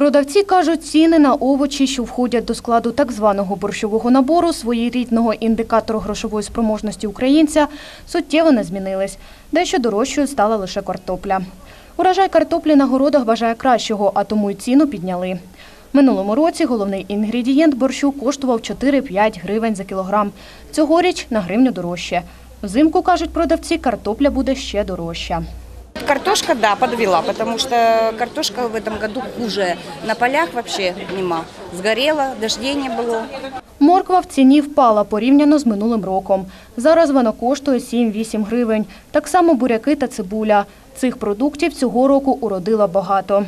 Продавці кажуть, ціни на овочі, що входять до складу так званого борщового набору, своєрідного індикатору грошової спроможності українця, суттєво не змінились. Дещо дорожчою стала лише картопля. Урожай картоплі на городах бажає кращого, а тому й ціну підняли. Минулому році головний інгредієнт борщу коштував 4-5 гривень за кілограм. Цьогоріч на гривню дорожче. Взимку, кажуть продавці, картопля буде ще дорожча. Картошка, да, подвела, потому что картошка в этом году хуже. На полях вообще нема. Сгорела, дождей не было. Морква в ціні впала порівняно з минулим роком. Зараз вона коштує 7-8 гривень. Так само буряки та цибуля. Цих продуктів цього року уродила багато.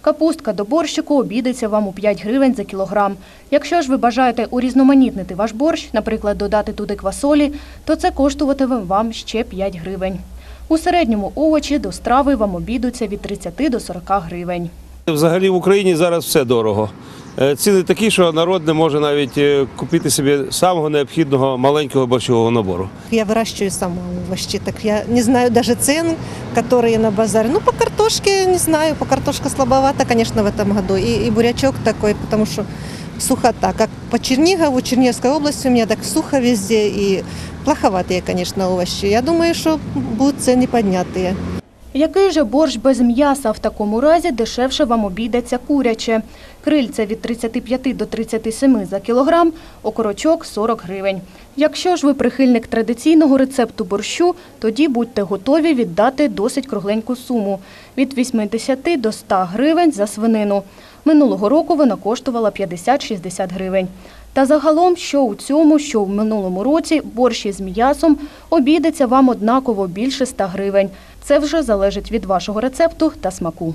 Капустка до борщику обійдеться вам у 5 гривень за кілограм. Якщо ж ви бажаєте урізноманітнити ваш борщ, наприклад, додати туди квасолі, то це коштуватиме вам ще 5 гривень. У середньому овочі до страви вам обійдуться від 30 до 40 гривень. Взагалі в Україні зараз все дорого. Е, Ціни такі, що народ не може навіть е, купити собі самого необхідного маленького борщового набору. Я выращиваю сама овощи, так я не знаю даже цен, которые на базаре. Ну, по картошке не знаю, по картошка слабовато, конечно, в этом году. И, и бурячок такой, потому что сухота. Как по Чернигову, Черниговской области у меня так сухо везде и плоховатые, конечно, овощи. Я думаю, что будут цены поднятые. Який же борщ без м'яса? В такому разі дешевше вам обійдеться куряче. Крильце від 35 до 37 за кілограм, окорочок 40 гривень. Якщо ж ви прихильник традиційного рецепту борщу, тоді будьте готові віддати досить кругленьку суму – від 80 до 100 гривень за свинину. Минулого року вона коштувала 50-60 гривень. Та загалом, що у цьому, що в минулому році, борщ із м'ясом обійдеться вам однаково більше 100 гривень. Це вже залежить від вашого рецепту та смаку.